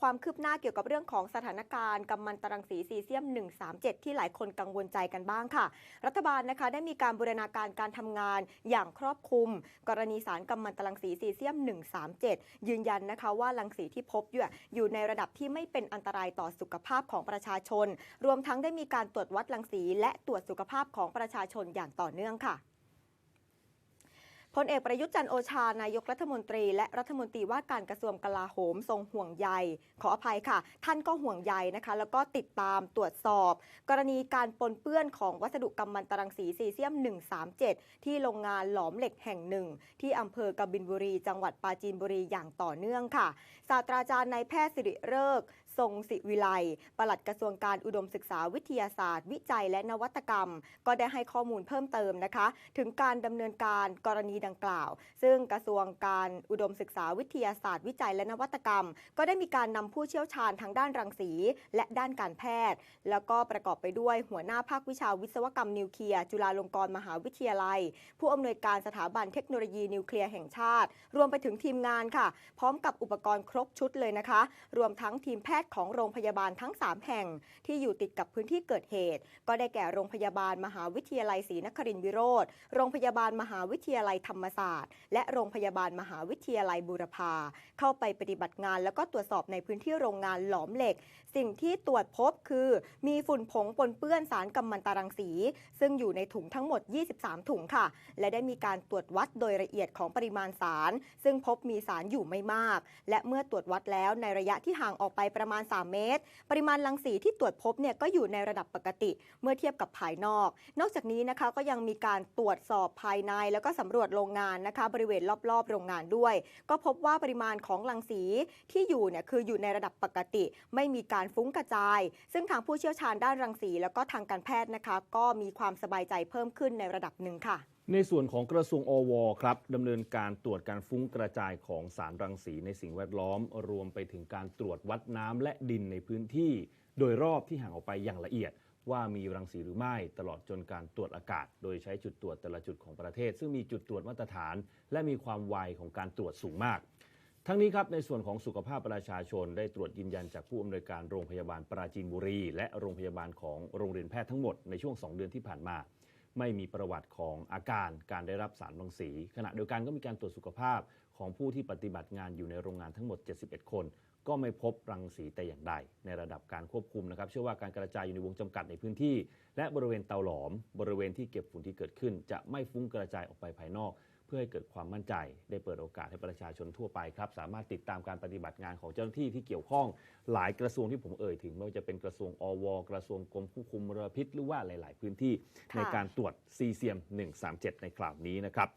ความคืบหน้าเกี่ยวกับเรื่องของสถานการณ์กัมมันตรังสีซีเซียม 137 ที่หลายคนกังวลใจกันบ้างค่ะ รัฐบาลนะคะได้มีการบูรณาการการทำงานอย่างครอบคลุม กรณีสารกัมมันตรังสีซีเซียม 137 ยืนยันนะคะว่ารังสีที่พบอยู่อยู่ในระดับที่ไม่เป็นอันตรายต่อสุขภาพของประชาชน รวมทั้งได้มีการตรวจวัดรังสีและตรวจสุขภาพของประชาชนอย่างต่อเนื่องค่ะ พลเอกประยุทธ์จันโอชานายกรัฐมนตรี และรัฐมนตรีว่าการกระทรวงกลาโหมทรงห่วงใย ขออภัยค่ะ ท่านก็ห่วงใยนะคะ แล้วก็ติดตามตรวจสอบ กรณีการปนเปื้อนของวัสดุกัมมันตรังสีซีเซียม 137 ที่โรงงานหลอมเหล็กแห่งหนึ่ง ที่อำเภอกบินบุรี จังหวัดปราจีนบุรีอย่างต่อเนื่องค่ะศาสตราจารย์นายแพทย์สิริเริกษ์ ทรงศิวิไลปลัดกระทรวงการอุดมศึกษาวิทยาศาสตร์ วิจัยและนวัตกรรม ก็ได้ให้ข้อมูลเพิ่มเติมนะคะ ถึงการดำเนินการกรณีดังกล่าว ซึ่งกระทรวงการอุดมศึกษาวิทยาศาสตร์ วิจัยและนวัตกรรม ก็ได้มีการนำผู้เชี่ยวชาญทางด้านรังสี และด้านการแพทย์ แล้วก็ประกอบไปด้วยหัวหน้าภาควิชาวิศวกรรมนิวเคลียร์จุฬาลงกรณ์มหาวิทยาลัย ผู้อำนวยการสถาบันเทคโนโลยีนิวเคลียร์แห่งชาติ รวมไปถึงทีมงานค่ะ พร้อมกับอุปกรณ์ครบชุดเลยนะคะ รวมทั้งทีมแพทย์ของโรงพยาบาลทั้ง 3 แห่ง ที่อยู่ติดกับพื้นที่เกิดเหตุ ก็ได้แก่โรงพยาบาลมหาวิทยาลัยศรีนครินทร์วิโรธโรงพยาบาลมหาวิทยาลัยธรรมศาสตร์ และโรงพยาบาลมหาวิทยาลัยบูรพาเข้าไปปฏิบัติงาน แล้วก็ตรวจสอบในพื้นที่โรงงานหลอมเหล็ก สิ่งที่ตรวจพบคือ มีฝุ่นผงปนเปื้อนสารกัมมันตรังสี ซึ่งอยู่ในถุงทั้งหมด 23 ถุงค่ะ และได้มีการตรวจวัดโดยละเอียดของปริมาณสาร ซึ่งพบมีสารอยู่ไม่มาก และเมื่อตรวจวัดแล้วในระยะที่ห่างออกไปประมาณ 3 เมตร ปริมาณรังสีที่ตรวจพบเนี่ยก็อยู่ในระดับปกติเมื่อเทียบกับภายนอก นอกจากนี้นะคะก็ยังมีการตรวจสอบภายใน แล้วก็สำรวจโรงงานนะคะ บริเวณรอบๆ โรงงานด้วย ก็พบว่าปริมาณของรังสีที่อยู่เนี่ยคืออยู่ในระดับปกติ ไม่มีการฟุ้งกระจาย ซึ่งทางผู้เชี่ยวชาญด้านรังสี แล้วก็ทางการแพทย์นะคะ ก็มีความสบายใจเพิ่มขึ้นในระดับหนึ่งค่ะ ในส่วนของกระทรวงอวครับดำเนินการตรวจการฟุ้งกระจายของสารรังสีในสิ่งแวดล้อม รวมไปถึงการตรวจวัดน้ำและดินในพื้นที่ โดยรอบที่ห่างออกไปอย่างละเอียด ว่ามีรังสีหรือไม่ตลอดจนการตรวจอากาศ โดยใช้จุดตรวจแต่ละจุดของประเทศ ซึ่งมีจุดตรวจมาตรฐาน และมีความไวของการตรวจสูงมาก ทั้งนี้ครับในส่วนของสุขภาพประชาชนได้ตรวจยืนยันจากผู้อำนวยการโรงพยาบาลปราจีนบุรี และโรงพยาบาลของโรงเรียนแพทย์ทั้งหมดในช่วง 2 เดือนที่ผ่านมา ไม่มีประวัติของอาการการได้รับสารรังสี ขณะเดียวกันก็มีการตรวจสุขภาพของผู้ที่ปฏิบัติงานอยู่ในโรงงานทั้งหมด 71 คน ก็ไม่พบรังสีแต่อย่างใด ในระดับการควบคุมนะครับ เชื่อว่าการกระจายอยู่ในวงจำกัดในพื้นที่ และบริเวณเตาหลอม บริเวณที่เก็บฝุ่นที่เกิดขึ้น จะไม่ฟุ้งกระจายออกไปภายนอก เพื่อให้เกิดความมั่นใจ ได้เปิดโอกาสให้ประชาชนทั่วไปครับสามารถติดตามการปฏิบัติงานของเจ้าหน้าที่ที่เกี่ยวข้องหลายกระทรวงที่ผมเอ่ยถึงไม่ว่าจะเป็นกระทรวงอว กระทรวงกรมควบคุมมลพิษหรือว่าหลาย ๆ พื้นที่ในการตรวจซีเซียม 137 ในคราวนี้นะครับ